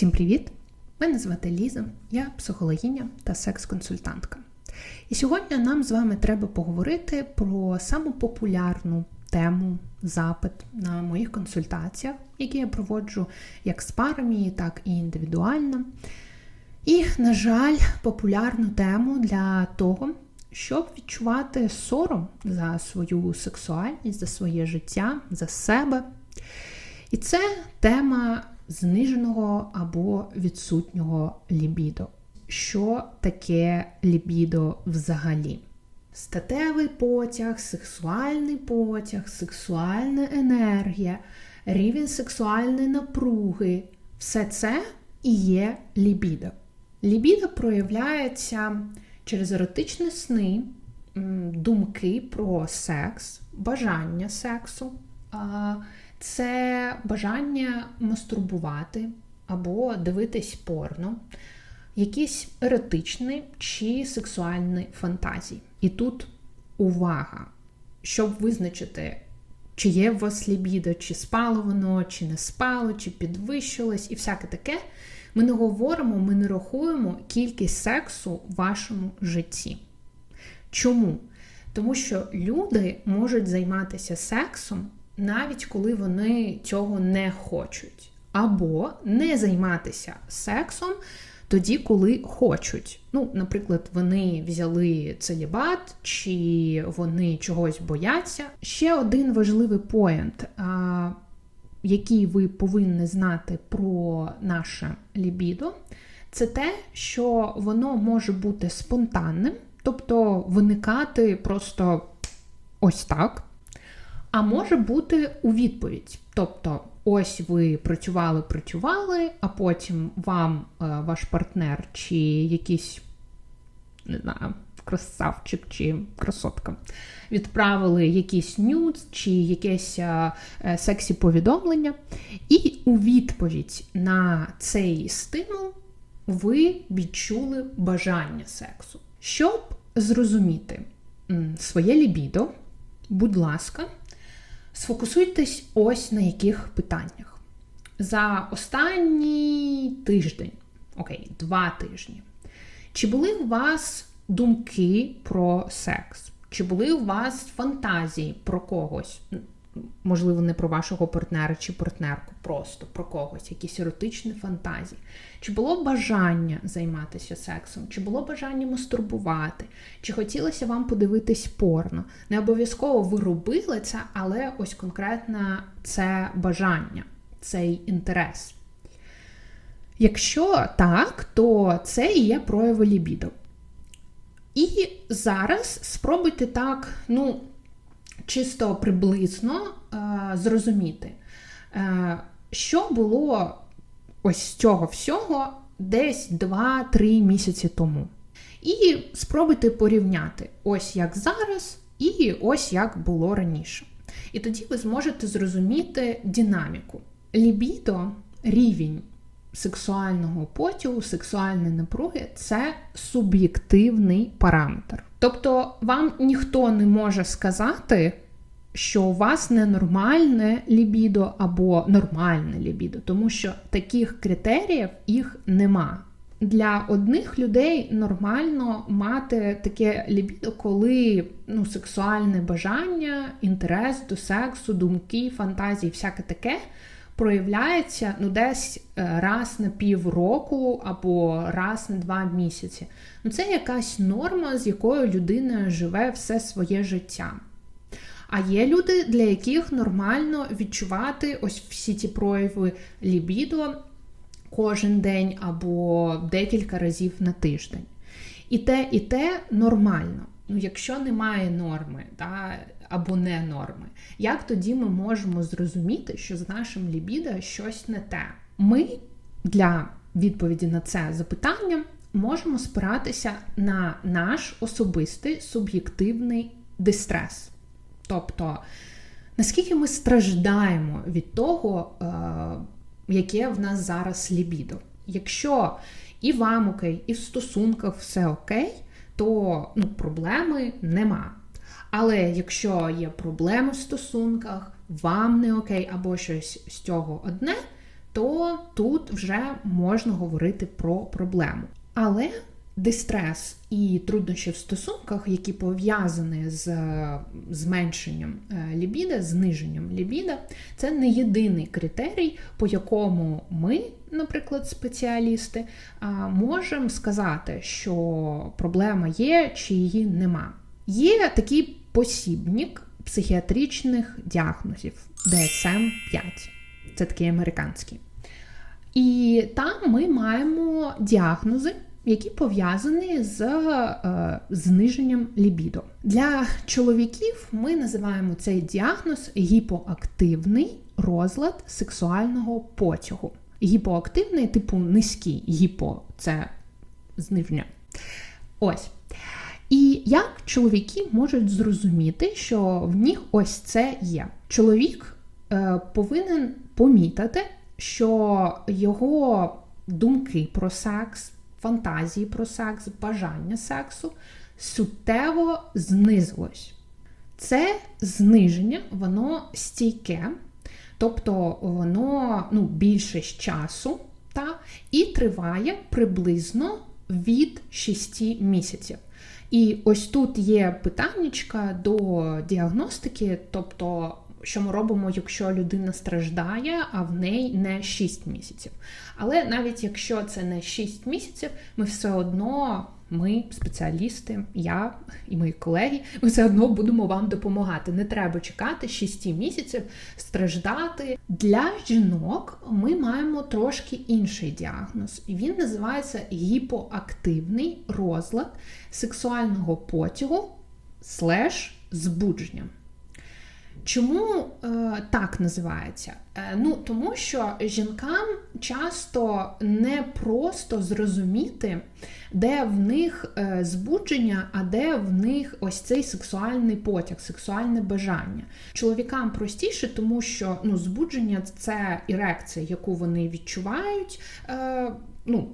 Всім привіт! Мене звати Ліза, я психологиня та секс-консультантка. І сьогодні нам з вами треба поговорити про саму популярну тему запит на моїх консультаціях, які я проводжу як з парами, так і індивідуально. І, на жаль, популярну тему для того, щоб відчувати сором за свою сексуальність, за своє життя, за себе. І це тема зниженого або відсутнього лібідо. Що таке лібідо взагалі? Статевий потяг, сексуальний потяг, сексуальна енергія, рівень сексуальної напруги все це і є лібідо. Лібідо проявляється через еротичні сни, думки про секс, бажання сексу це бажання мастурбувати або дивитись порно, якісь еротичні чи сексуальні фантазії. І тут увага, щоб визначити, чи є у вас лібідо, чи спало воно, чи не спало, чи підвищилось, і всяке таке. Ми не говоримо, ми не рахуємо кількість сексу в вашому житті. Чому? Тому що люди можуть займатися сексом навіть коли вони цього не хочуть, або не займатися сексом тоді, коли хочуть. Ну, наприклад, вони взяли целібат, чи вони чогось бояться. Ще один важливий поінт, який ви повинні знати про наше лібідо, це те, що воно може бути спонтанним, тобто виникати просто ось так. А може бути у відповідь. Тобто, ось ви працювали, працювали, а потім вам е, ваш партнер чи якийсь не знаю, красавчик чи красотка відправили якийсь нюц чи якесь е, е, сексі повідомлення, і у відповідь на цей стимул ви відчули бажання сексу. Щоб зрозуміти своє лібідо, будь ласка. Сфокусуйтесь ось на яких питаннях. За останній тиждень, окей, два тижні. Чи були у вас думки про секс? Чи були у вас фантазії про когось? Можливо, не про вашого партнера чи партнерку, просто про когось, якісь еротичні фантазії. Чи було бажання займатися сексом, чи було бажання мастурбувати, чи хотілося вам подивитись порно? Не обов'язково ви робили це, але ось конкретно це бажання, цей інтерес. Якщо так, то це і є прояви лібідо. І зараз спробуйте так, ну, чисто приблизно е, зрозуміти, е, що було ось цього всього десь 2-3 місяці тому. І спробуйте порівняти ось як зараз, і ось як було раніше. І тоді ви зможете зрозуміти динаміку. Лібідо, рівень сексуального потягу, сексуальної напруги це суб'єктивний параметр. Тобто вам ніхто не може сказати, що у вас ненормальне лібідо або нормальне лібідо, тому що таких критеріїв їх нема. Для одних людей нормально мати таке лібідо, коли ну, сексуальне бажання, інтерес до сексу, думки, фантазії, всяке таке проявляється ну, десь е, раз на півроку або раз на два місяці. Ну, Це якась норма, з якою людина живе все своє життя. А є люди, для яких нормально відчувати ось всі ті прояви лібідо кожен день або декілька разів на тиждень. І те, і те нормально. Ну, Якщо немає норми, да, або не норми. Як тоді ми можемо зрозуміти, що з нашим лібідо щось не те? Ми для відповіді на це запитання можемо спиратися на наш особистий суб'єктивний дистрес. Тобто, наскільки ми страждаємо від того, е, яке в нас зараз лібідо. Якщо і вам окей, і в стосунках все окей, то ну, проблеми нема. Але якщо є проблеми в стосунках, вам не окей, або щось з цього одне, то тут вже можна говорити про проблему. Але дистрес і труднощі в стосунках, які пов'язані з зменшенням е, лібіда, зниженням лібіда, це не єдиний критерій, по якому ми, наприклад, спеціалісти, можемо сказати, що проблема є чи її нема. Є такий посібник психіатричних діагнозів DSM-5. Це такий американський. І там ми маємо діагнози, які пов'язані з е, зниженням лібідо. Для чоловіків ми називаємо цей діагноз гіпоактивний розлад сексуального потягу. Гіпоактивний, типу низький гіпо це зниження. Ось. І як чоловіки можуть зрозуміти, що в них ось це є. Чоловік е, повинен помітити, що його думки про секс, фантазії про секс, бажання сексу суттєво знизилось. Це зниження, воно стійке, тобто воно ну, більше часу та, і триває приблизно від 6 місяців. І ось тут є питаннячка до діагностики, тобто, що ми робимо, якщо людина страждає, а в неї не 6 місяців. Але навіть якщо це не 6 місяців, ми все одно ми, спеціалісти, я і мої колеги, ми все одно будемо вам допомагати. Не треба чекати 6 місяців, страждати. Для жінок ми маємо трошки інший діагноз, і він називається гіпоактивний розлад сексуального потягу слеш збудження. Чому е, так називається? Е, ну, Тому що жінкам часто не просто зрозуміти, де в них е, збудження, а де в них ось цей сексуальний потяг, сексуальне бажання. Чоловікам простіше, тому що ну, збудження це ерекція, яку вони відчувають, е, ну,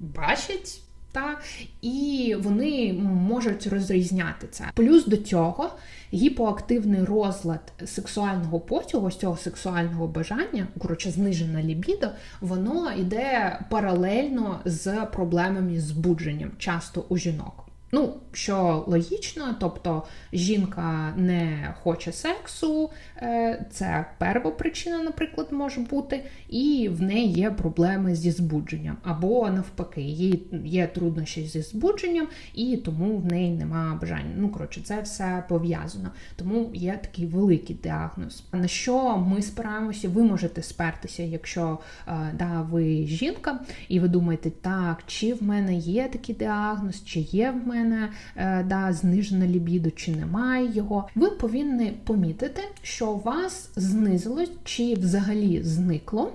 бачать. Та, І вони можуть розрізняти це. Плюс до цього гіпоактивний розлад сексуального потягу, ось цього сексуального бажання, коротше, знижена лібідо, воно йде паралельно з проблемами збудженням часто у жінок. Ну, що логічно, тобто жінка не хоче сексу, е, це перша причина, наприклад, може бути, і в неї є проблеми зі збудженням. Або навпаки, їй є труднощі зі збудженням, і тому в неї нема бажання. Ну, коротше, це все пов'язано. Тому є такий великий діагноз. На що ми спираємося? Ви можете спертися, якщо е, да, ви жінка, і ви думаєте, так, чи в мене є такий діагноз, чи є в мене мене е, да, знижена лібідо, чи немає його, ви повинні помітити, що у вас знизилось чи взагалі зникло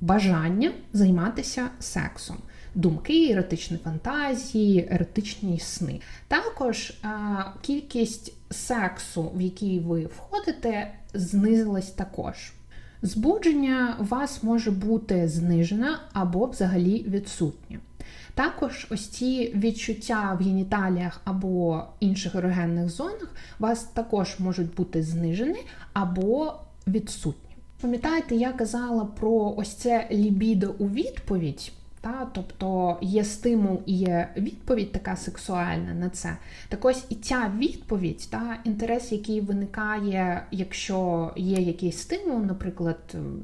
бажання займатися сексом. Думки, еротичні фантазії, еротичні сни. Також а, кількість сексу, в який ви входите, знизилась також. Збудження у вас може бути знижене або взагалі відсутнє. Також ось ці відчуття в геніталіях або інших ерогенних зонах у вас також можуть бути знижені або відсутні. Пам'ятаєте, я казала про ось це лібідо у відповідь. Та, Тобто є стимул і є відповідь така сексуальна на це. Так ось і ця відповідь, та, інтерес, який виникає, якщо є якийсь стимул, наприклад,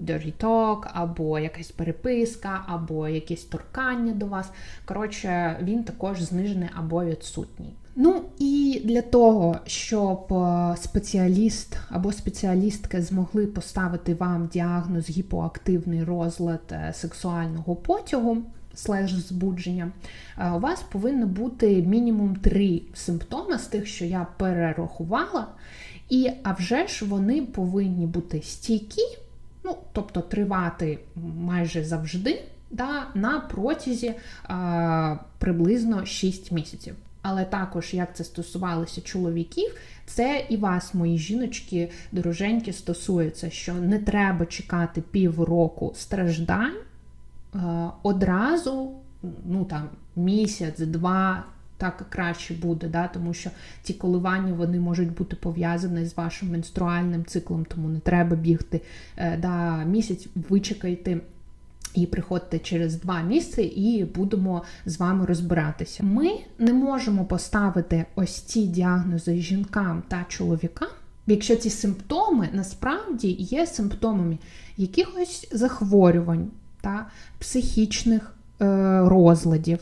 dirty talk, або якась переписка, або якесь торкання до вас. Коротше, він також знижений або відсутній. Ну і для того, щоб е, спеціаліст або спеціалістка змогли поставити вам діагноз гіпоактивний розлад е, сексуального потягу слеж збудження, е, у вас повинно бути мінімум три симптоми з тих, що я перерахувала. І а вже ж вони повинні бути стійкі, ну, тобто тривати майже завжди да, на протязі а, приблизно 6 місяців але також як це стосувалося чоловіків, це і вас, мої жіночки, дороженькі, стосується, що не треба чекати півроку страждань е, одразу, ну там місяць, два. так краще буде, да, тому що ті коливання вони можуть бути пов'язані з вашим менструальним циклом, тому не треба бігти е, да, місяць, вичекайте. І приходьте через два місяці, і будемо з вами розбиратися. Ми не можемо поставити ось ці діагнози жінкам та чоловікам, якщо ці симптоми насправді є симптомами якихось захворювань та психічних е, розладів,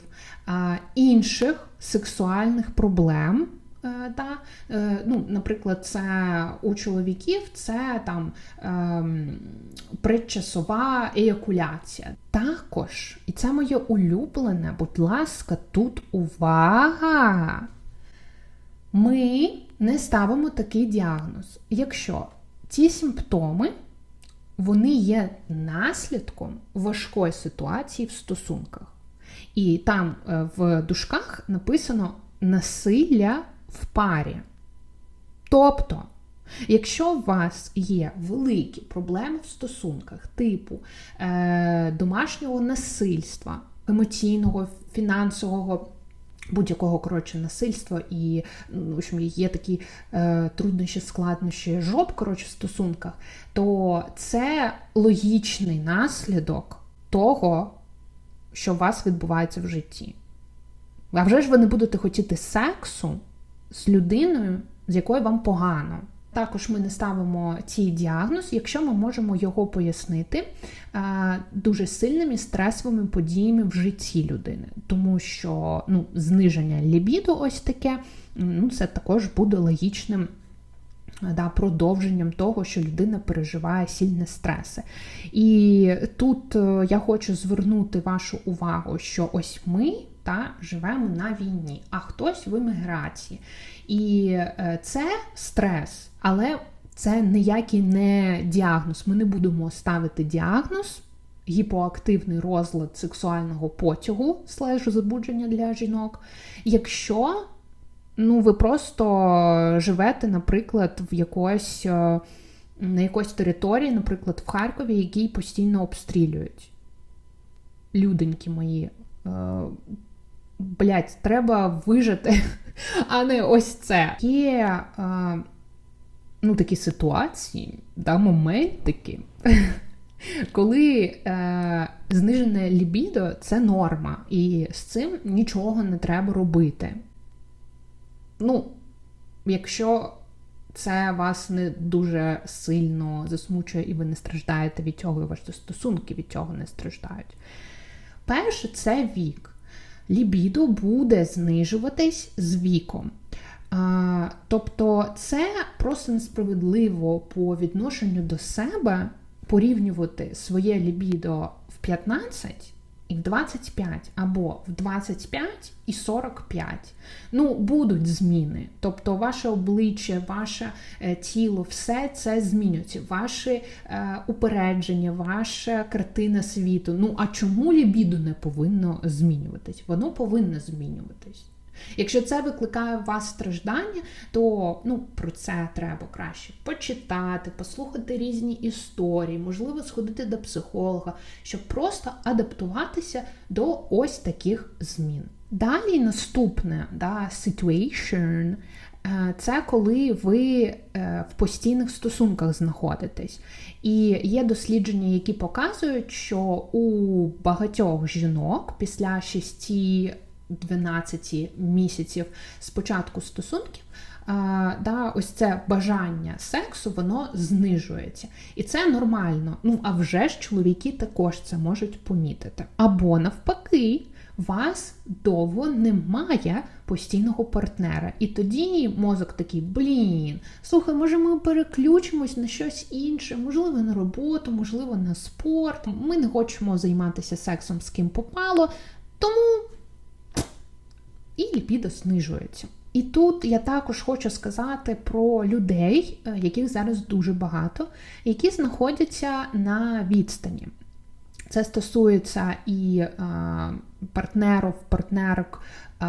інших сексуальних проблем. Е, та, е, ну, Наприклад, це у чоловіків це там ем, предчасова еякуляція. Також, і це моє улюблене, будь ласка, тут увага! Ми не ставимо такий діагноз, якщо ці симптоми вони є наслідком важкої ситуації в стосунках. І там е, в дужках написано насилля в парі. Тобто, якщо у вас є великі проблеми в стосунках, типу е, домашнього насильства, емоційного, фінансового, будь-якого коротше, насильства, і ну, в общем, є такі е, труднощі, складнощі жоb коротше, в стосунках, то це логічний наслідок того, що у вас відбувається в житті. А вже ж ви не будете хотіти сексу з людиною, з якою вам погано. Також ми не ставимо цей діагноз, якщо ми можемо його пояснити дуже сильними стресовими подіями в житті людини, тому що ну, зниження лібіду, ось таке, ну, це також буде логічним. Да, Продовженням того, що людина переживає сильні стреси. І тут е, я хочу звернути вашу увагу, що ось ми та живемо на війні, а хтось в еміграції. І е, це стрес, але це ніякий не діагноз. Ми не будемо ставити діагноз. Гіпоактивний розлад сексуального потягу, слежу забудження для жінок. Якщо ну, ви просто живете, наприклад, в якось, е, на якоїсь території, наприклад, в Харкові, який постійно обстрілюють. Люденьки мої, блять, треба вижити, а не ось це. Є е, ну, такі ситуації, да, моментики, коли е, знижене лібідо це норма, і з цим нічого не треба робити. Ну, якщо це вас не дуже сильно засмучує, і ви не страждаєте від цього, і ваші стосунки від цього не страждають. Перше, це вік лібідо буде знижуватись з віком. А, Тобто це просто несправедливо по відношенню до себе порівнювати своє лібідо в 15 і в 25, або в 25 і 45. Ну, будуть зміни. Тобто, ваше обличчя, ваше е, тіло, все це змінюється. Ваше е, упередження, ваша картина світу. Ну, а чому лібіду не повинно змінюватись? Воно повинно змінюватись. Якщо це викликає у вас страждання, то ну, про це треба краще почитати, послухати різні історії, можливо, сходити до психолога, щоб просто адаптуватися до ось таких змін. Далі наступне да, situation е, це коли ви е, в постійних стосунках знаходитесь. І є дослідження, які показують, що у багатьох жінок після 6 12 місяців спочатку стосунків, да, ось це бажання сексу, воно знижується. І це нормально. Ну, а вже ж чоловіки також це можуть помітити. Або навпаки, вас довго немає постійного партнера. І тоді мозок такий, блін, слухай, може ми переключимось на щось інше, можливо, на роботу, можливо, на спорт. Ми не хочемо займатися сексом з ким попало, тому і ліпідо знижується. І тут я також хочу сказати про людей, е, яких зараз дуже багато, які знаходяться на відстані. Це стосується і е, партнерів, партнерок е,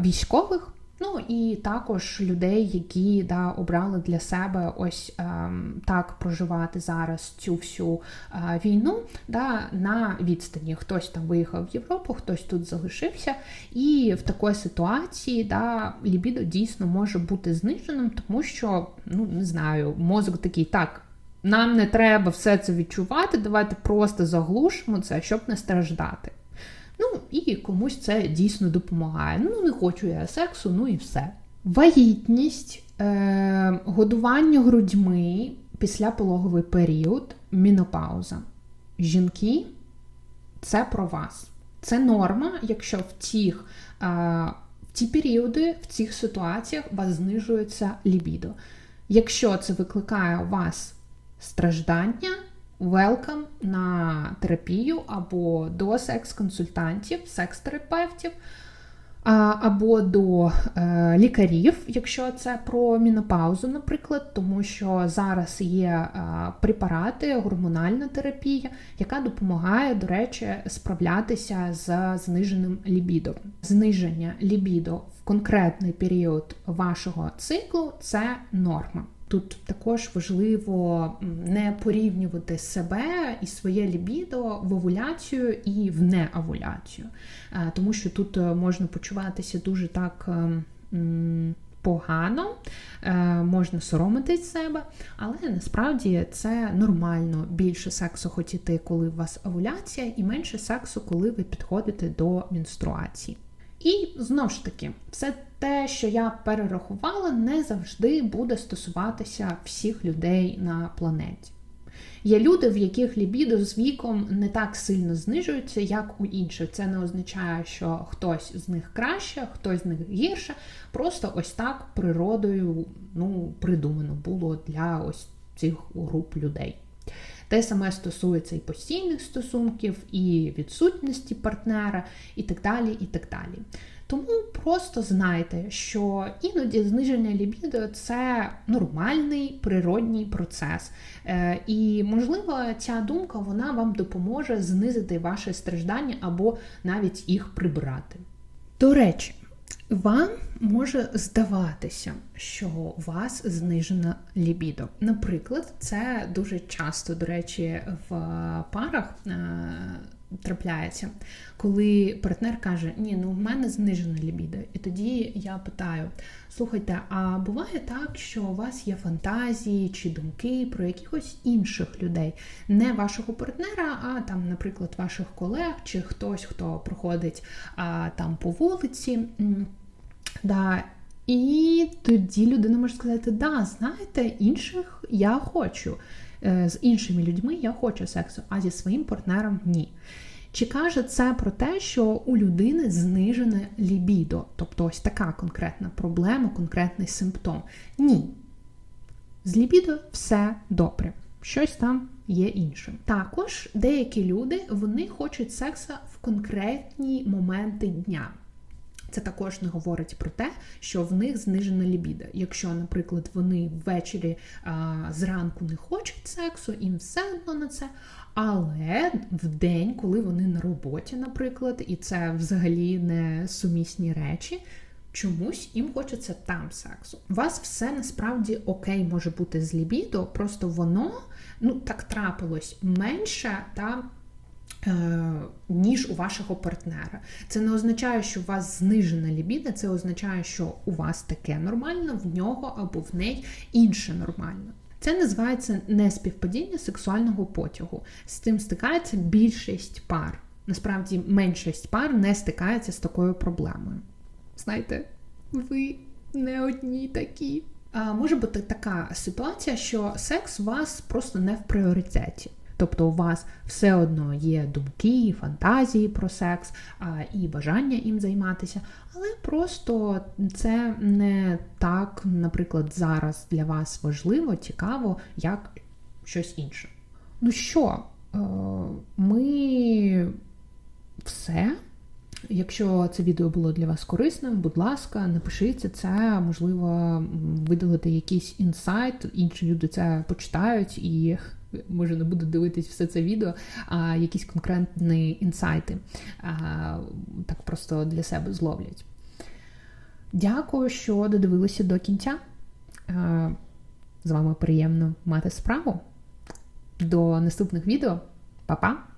військових, Ну і також людей, які да, обрали для себе ось ем, так проживати зараз цю всю е, війну да, на відстані. Хтось там виїхав в Європу, хтось тут залишився. І в такій ситуації да, лібідо дійсно може бути зниженим, тому що, ну не знаю, мозок такий так. Нам не треба все це відчувати, давайте просто заглушимо це, щоб не страждати. Ну, і комусь це дійсно допомагає. Ну, не хочу я сексу, ну і все. Вагітність, е- годування грудьми після пологовий період, мінопауза. Жінки це про вас. Це норма, якщо в тих, е- в ті періоди, в цих ситуаціях у вас знижується лібідо. Якщо це викликає у вас страждання, welcome на терапію або до секс-консультантів, секс-терапевтів, або до е, лікарів, якщо це про мінопаузу, наприклад, тому що зараз є е, препарати, гормональна терапія, яка допомагає, до речі, справлятися з зниженим лібідо. Зниження лібідо в конкретний період вашого циклу це норма. Тут також важливо не порівнювати себе і своє лібідо в овуляцію і в неовуляцію, е, тому що тут е, можна почуватися дуже так. Ем, погано, е, можна соромитись себе, але насправді це нормально більше сексу хотіти, коли у вас овуляція, і менше сексу, коли ви підходите до менструації. І знову ж таки, все те, що я перерахувала, не завжди буде стосуватися всіх людей на планеті. Є люди, в яких лібідо з віком не так сильно знижується, як у інших. Це не означає, що хтось з них краще, хтось з них гірше. Просто ось так природою ну, придумано було для ось цих груп людей. Те саме стосується і постійних стосунків, і відсутності партнера, і так далі. і так далі. Тому просто знайте, що іноді зниження лібідо це нормальний природній процес. Е, і, можливо, ця думка вона вам допоможе знизити ваше страждання або навіть їх прибрати. До речі, вам може здаватися, що у вас знижена лібідо. Наприклад, це дуже часто, до речі, в парах е, трапляється, коли партнер каже, ні, ну в мене знижена лібідо. І тоді я питаю: слухайте, а буває так, що у вас є фантазії чи думки про якихось інших людей, не вашого партнера, а там, наприклад, ваших колег чи хтось, хто проходить а, там по вулиці. Да, І тоді людина може сказати, да, знаєте, інших я хочу. Е, з іншими людьми я хочу сексу, а зі своїм партнером ні. Чи каже це про те, що у людини знижене лібідо, тобто ось така конкретна проблема, конкретний симптом? Ні. З лібідо все добре. Щось там є іншим. Також деякі люди вони хочуть секса в конкретні моменти дня. Це також не говорить про те, що в них знижена лібіда. Якщо, наприклад, вони ввечері а, зранку не хочуть сексу, їм все одно на це. Але в день, коли вони на роботі, наприклад, і це взагалі не сумісні речі. Чомусь їм хочеться там сексу. У вас все насправді окей може бути з лібідо, просто воно ну так трапилось менше та ніж у вашого партнера. Це не означає, що у вас знижена лібіда, це означає, що у вас таке нормально, в нього або в неї інше нормально. Це називається неспівпадіння сексуального потягу. З цим стикається більшість пар. Насправді, меншість пар не стикається з такою проблемою. Знаєте, ви не одні такі. А Може бути така ситуація, що секс у вас просто не в пріоритеті. Тобто у вас все одно є думки, фантазії про секс і бажання їм займатися, але просто це не так, наприклад, зараз для вас важливо, цікаво, як щось інше. Ну що, е, ми все. Якщо це відео було для вас корисним, будь ласка, напишіться це, можливо, видалити якийсь інсайт, інші люди це почитають і може не буду дивитись все це відео, а якісь конкретні інсайти а, так просто для себе зловлять. Дякую, що додивилися до кінця. А, з вами приємно мати справу. До наступних відео. Па-па!